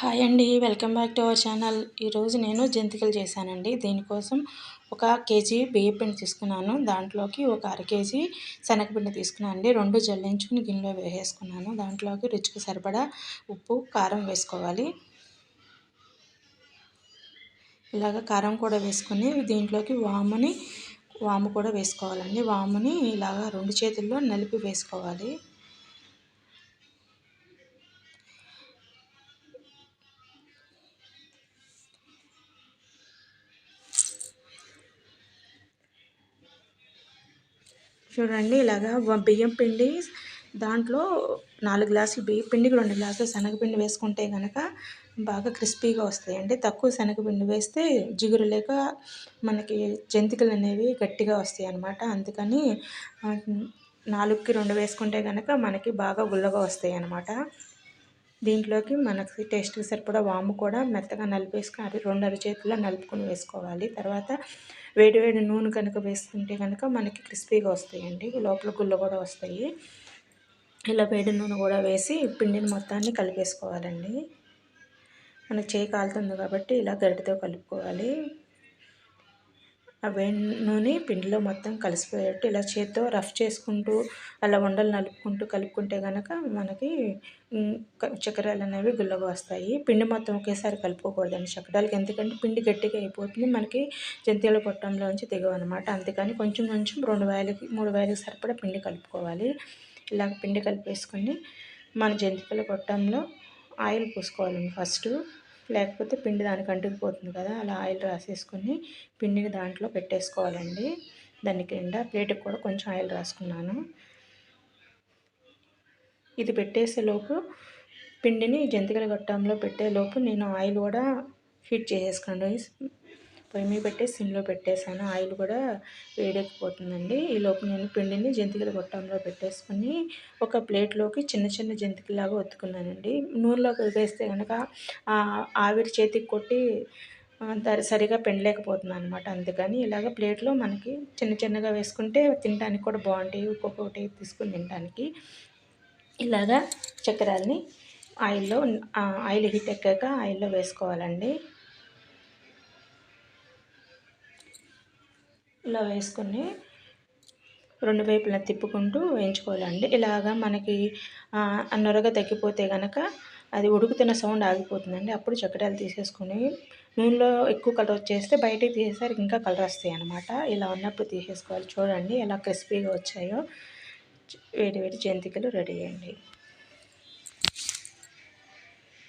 Hi అండి welcome back to our channel. ఈరోజు నేను జంతికలు చేశానండి. దీనికోసం ఒక కేజీ బియ్యపిండి తీసుకున్నాను. దాంట్లోకి ఒక అర కేజీ శనగపిండి తీసుకున్నాను అండి. రెండు జల్లించుకుని గిన్నెలో వేసేసుకున్నాను. దాంట్లోకి రుచికి సరిపడా ఉప్పు కారం వేసుకోవాలి. ఇలాగ కారం కూడా వేసుకుని దీంట్లోకి వాముని వాము కూడా వేసుకోవాలండి. వాముని ఇలాగ రెండు చేతుల్లో నలిపి వేసుకోవాలి. చూడండి ఇలాగా బియ్యం పిండి దాంట్లో నాలుగు గ్లాసులు బియ్యం పిండికి రెండు గ్లాసులు శనగపిండి వేసుకుంటే కనుక బాగా క్రిస్పీగా వస్తాయండి. తక్కువ శనగపిండి వేస్తే జిగురు లేక మనకి జంతికలు అనేవి గట్టిగా వస్తాయి అన్నమాట. అందుకని నాలుగుకి రెండు వేసుకుంటే కనుక మనకి బాగా గుల్లగా వస్తాయి అన్నమాట. దీంట్లోకి మనకి టేస్ట్కి సరిపడా వాము కూడా మెత్తగా నలిపేసుకుని అది రెండు అరచేతుల్లో నలుపుకొని వేసుకోవాలి. తర్వాత వేడి వేడి నూనె కనుక వేసుకుంటే కనుక మనకి క్రిస్పీగా వస్తాయండి. లోపల గుల్ల కూడా వస్తాయి. ఇలా వేడి నూనె కూడా వేసి పిండిని మొత్తాన్ని కలిపేసుకోవాలండి. మనకి చేయి కాలుతుంది కాబట్టి ఇలా గరిటతో కలుపుకోవాలి. ఆ వేడి నూనె పిండిలో మొత్తం కలిసిపోయేట్టు ఇలా చేత్తో రఫ్ చేసుకుంటూ అలా ఉండలు నలుపుకుంటూ కలుపుకుంటే కనుక మనకి చక్రాలు అనేవి గుల్లగా వస్తాయి పిండి మొత్తం ఒకేసారి కలుపుకోకూడదండి చక్రాలకి ఎందుకంటే పిండి గట్టిగా అయిపోతుంది మనకి జంతికల పొట్టంలోంచి దిగవన్నమాట అందుకని కొంచెం కొంచెం రెండు వేలకి మూడు వేలకి సరిపడా పిండి కలుపుకోవాలి. ఇలాగ పిండి కలిపేసుకొని మన జంతికల పొట్టంలో ఆయిల్ పూసుకోవాలండి ఫస్ట్. లేకపోతే పిండి దానికి అంటుకుపోతుంది కదా అలా ఆయిల్ రాసేసుకొని పిండిని దాంట్లో పెట్టేసుకోవాలండి. దాని కింద ప్లేట్కి కూడా కొంచెం ఆయిల్ రాసుకున్నాను. ఇది పెట్టేసేలోపు పిండిని జంతికల గొట్టంలో పెట్టేలోపు నేను ఆయిల్ కూడా హీట్ చేసేసుకోండి. పొయ్యి మీద పెట్టి సిమ్లో పెట్టేశాను. ఆయిల్ కూడా వేడెక్కిపోతుందండి. ఈలోపు నేను పిండిని జంతికల గొట్టంలో పెట్టేసుకొని ఒక ప్లేట్లోకి చిన్న చిన్న జంతికలాగా ఒత్తుకున్నానండి. నూనెలోకి వేస్తే కనుక ఆవిరి చేతికి కొట్టి సరిగా పెండలేకపోతున్నాను అనమాట అందుకని ఇలాగ ప్లేట్లో మనకి చిన్న చిన్నగా వేసుకుంటే తినడానికి కూడా బాగుంటాయి. ఒక్కొక్కటి తీసుకుని తినడానికి. ఇలాగా చక్కెరల్ని ఆయిల్లో ఆయిల్ హీట్ ఎక్కాక ఆయిల్లో వేసుకోవాలండి. ఇలా వేసుకొని రెండు వైపులా తిప్పుకుంటూ వేయించుకోవాలండి. ఇలాగా మనకి నొరగా తగ్గిపోతే కనుక అది ఉడుకుతున్న సౌండ్ ఆగిపోతుందండి. అప్పుడు చక్కడాలు తీసేసుకొని నూనెలో ఎక్కువ కలర్ వచ్చేస్తే బయటికి తీసేసరికి ఇంకా కలర్ వస్తాయి అనమాట ఇలా ఉన్నప్పుడు తీసేసుకోవాలి. చూడండి ఎలా క్రిస్పీగా వచ్చాయో. వేడి వేడి జంతికలు రెడీ అయ్యండి.